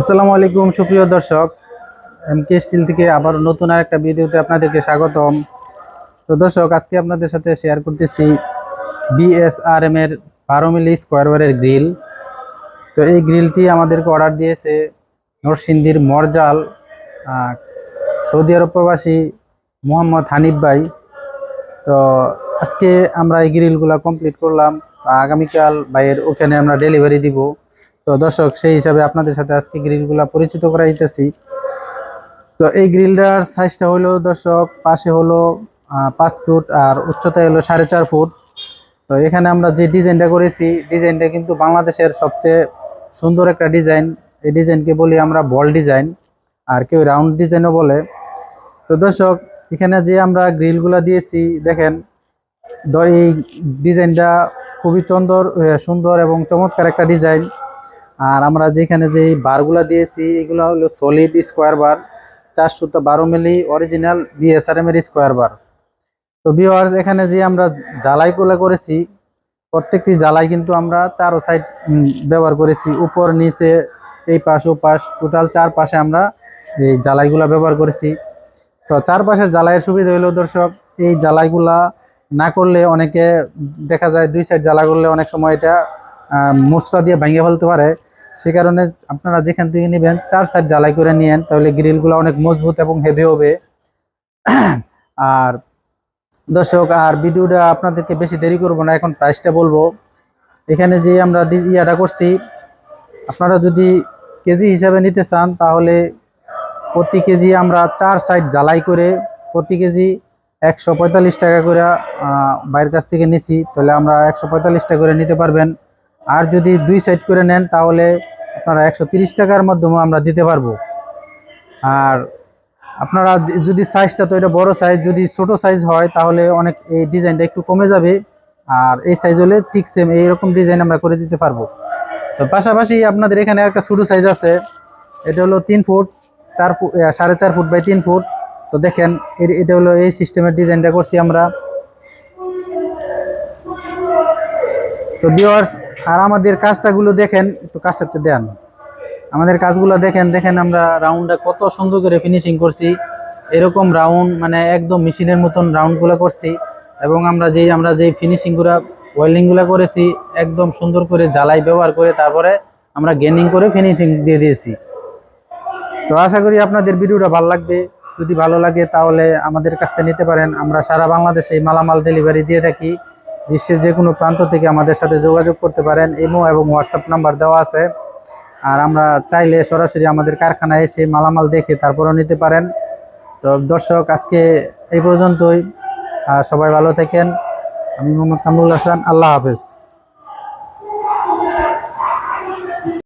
আসসালামু আলাইকুম, সুপ্রিয় দর্শক। এম কে স্টিল থেকে আবার নতুন আর একটা ভিডিওতে আপনাদেরকে স্বাগতম। তো দর্শক, আজকে আপনাদের সাথে শেয়ার করতেছি বিএসআরএম এর বারো মিলি স্কোয়ার বারের গ্রিল তো এই গ্রিলটি আমাদেরকে অর্ডার দিয়েছে নরসিংদীর মরজাল সৌদি আরব প্রবাসী মোহাম্মদ হানিফ ভাই। তো আজকে আমরা এই গ্রিলগুলো কমপ্লিট করলাম। আগামীকাল ভাইয়ের ওখানে আমরা ডেলিভারি দিব। তো দর্শক, সেই হিসাবে আপনাদের সাথে আজকে গ্রিলগুলা পরিচিত করা করাইতেছি। তো এই গ্রিলটার সাইজটা হলো দর্শক, পাশে হলো পাঁচ ফুট আর উচ্চতা হলো সাড়ে চার ফুট। তো এখানে আমরা যে ডিজাইনটা করেছি, ডিজাইনটা কিন্তু বাংলাদেশের সবচেয়ে সুন্দর একটা ডিজাইন। এই ডিজাইনকে বলি আমরা বল ডিজাইন, আর কেউ রাউন্ড ডিজাইনও বলে। তো দর্শক, এখানে যে আমরা গ্রিলগুলা দিয়েছি, দেখেন এই ডিজাইনটা খুবই সুন্দর সুন্দর এবং চমৎকার একটা ডিজাইন। আর আমরা যেখানে যে বারগুলা দিয়েছি, এগুলো হলো সলিড স্কোয়ার বার চারশো বারো মিলি অরিজিনাল বিএসআরএম এর স্কোয়ার বার তো ভিওয়ার্স এখানে যে আমরা জ্বালাইগুলো করেছি, প্রত্যেকটি জ্বালাই কিন্তু আমরা চারো সাইড ব্যবহার করেছি। উপর, নিচে, এই পাশ, ও পাশ টোটাল চার পাশে আমরা এই জ্বালাইগুলা ব্যবহার করেছি। তো চারপাশের জ্বালাইয়ের সুবিধা হলো দর্শক, এই জ্বালাইগুলা না করলে অনেকে দেখা যায় দুই সাইড জ্বালা করলে অনেক সময় এটা মুচড়া দিয়ে ভেঙে ফেলতে পারে। সে কারণে আপনারা যেখান থেকে নেবেন, চার সাইড জ্বালাই করে নিয়েন, তাহলে গ্রিলগুলো অনেক মজবুত এবং হেভি হবে। আর দর্শক, আর ভিডিওটা আপনাদেরকে বেশি দেরি করব না, এখন প্রাইসটা বলব। এখানে যে আমরা ইয়াটা করছি, আপনারা যদি কেজি হিসাবে নিতে চান, তাহলে প্রতি কেজি আমরা চার সাইড জ্বালাই করে প্রতি কেজি একশো পঁয়তাল্লিশ টাকা করে বাইরের কাছ থেকে নিছি। তাহলে আমরা একশো পঁয়তাল্লিশ টাকা করে নিতে পারবেন। আর যদি দুই সাইড করে নেন, তাহলে আপনারা একশো টাকার মাধ্যমে আমরা দিতে পারব। আর আপনারা যদি সাইজটা তো এটা বড় সাইজ যদি ছোট সাইজ হয়, তাহলে অনেক এই ডিজাইনটা একটু কমে যাবে। আর এই সাইজ হলে ঠিক সেম এইরকম ডিজাইন আমরা করে দিতে পারব। তো পাশাপাশি আপনাদের এখানে একটা ছোটো সাইজ আছে। এটা হলো তিন ফুট, চার ফুট সাড়ে চার ফুট বাই তিন ফুট। তো দেখেন এটা হলো এই সিস্টেমের ডিজাইনটা করছি আমরা। তো ভিউয়ার্স আর আমাদের কাজটাগুলো দেখেন, একটু কাছেতে দেন। আমাদের কাজগুলো দেখেন দেখেন আমরা রাউন্ডটা কত সুন্দর করে ফিনিশিং করছি। এরকম রাউন্ড মানে একদম মেশিনের মতন রাউন্ডগুলো করছি। এবং আমরা যেই আমরা যেই ফিনিশিংগুলো ওয়েল্ডিংগুলো করেছি, একদম সুন্দর করে জ্বালাই ব্যবহার করে তারপরে আমরা গেনিং করে ফিনিশিং দিয়ে দিয়েছি। তো আশা করি আপনাদের ভিডিওটা ভালো লাগবে। যদি ভালো লাগে তাহলে আমাদের কাছ থেকে নিতে পারেন। আমরা সারা বাংলাদেশে মালামাল ডেলিভারি দিয়ে থাকি। বিশ্বের যে কোনো প্রান্ত থেকে আমাদের সাথে যোগাযোগ করতে পারেন। ইমো এবং হোয়াটসঅ্যাপ নাম্বার দেওয়া আছে। আর আমরা চাইলে সরাসরি আমাদের কারখানায় এসে মালামাল দেখে তারপরেও নিতে পারেন। তো দর্শক, আজকে এই পর্যন্তই। সবাই ভালো থাকেন। আমি মোহাম্মদ কামরুল হাসান। আল্লাহ হাফেজ।